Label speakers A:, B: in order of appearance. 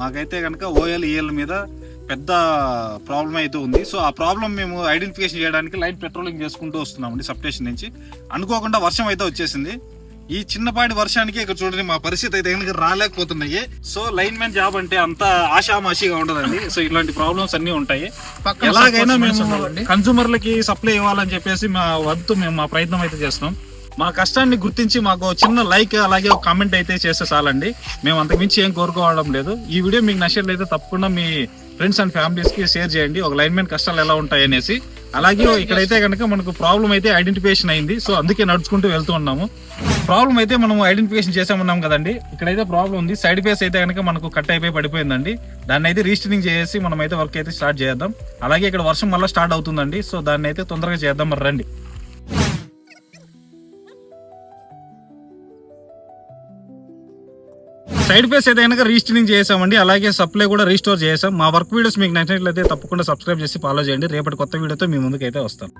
A: మాకైతే కనుక ఓఎల్ ఈఎల్ మీద పెద్ద ప్రాబ్లం అయితే ఉంది. సో ఆ ప్రాబ్లం మేము ఐడెంటిఫికేషన్ చేయడానికి లైన్ పెట్రోలింగ్ చేసుకుంటూ వస్తున్నామండి సబ్స్టేషన్ నుంచి. అనుకోకుండా వర్షం అయితే వచ్చేసింది. ఈ చిన్నపాటి వర్షానికి ఇక్కడ చూడండి మా పరిస్థితి అయితే కనుక రాలేకపోతున్నాయి. సో లైన్ మ్యాన్ జాబ్ అంటే అంత ఆషామాషిగా ఉండదండి. సో ఇలాంటి ప్రాబ్లమ్స్ అన్ని ఉంటాయి. ఎలాగైనా మేము. కన్సూమర్లకి సప్లై ఇవ్వాలని చెప్పేసి మా వంతు మేము మా ప్రయత్నం అయితే చేస్తున్నాం. మా కష్టాన్ని గుర్తించి మాకు చిన్న లైక్ అలాగే ఒక కామెంట్ అయితే చేస్తే చాలండి. మేము అంతకుమించి ఏం కోరుకోవడం లేదు. ఈ వీడియో మీకు నచ్చినట్లయితే తప్పకుండా మీ ఫ్రెండ్స్ అండ్ ఫ్యామిలీస్కి షేర్ చేయండి. ఒక లైన్ కష్టాలు ఎలా ఉంటాయి అనేసి. అలాగే ఇక్కడైతే కనుక మనకు ప్రాబ్లం అయితే ఐడెంటిఫికేషన్ అయింది. సో అందుకే నడుచుకుంటూ వెళ్తూ ఉన్నాము. ప్రాబ్లం అయితే మనం ఐడెంటిఫికేషన్ చేసామన్నాం కదండి. ఇక్కడైతే ప్రాబ్లం ఉంది. సైడ్ ఫేస్ అయితే కనుక మనకు కట్ అయిపోయి పడిపోయిందండి. దాన్ని అయితే రీస్టింగ్ చేసి మనం అయితే వర్క్ అయితే స్టార్ట్ చేద్దాం. అలాగే ఇక్కడ వర్షం మళ్ళీ స్టార్ట్ అవుతుందండి. సో దాన్ని అయితే తొందరగా చేద్దాం మరి రండి. సైడ్ ఫేస్ అయితే కనుక రీస్టరింగ్ చేసామండి అలాగే సప్లై కూడా రీస్టోర్ చేసాం. మా వర్క్ వీడియోస్ మీకు నచ్చినట్లయితే తప్పకుండా సబ్స్క్రైబ్ చేసి ఫాలో చేయండి. రేపటి కొత్త వీడియోతో మీ ముందుకు అయితే వస్తాం.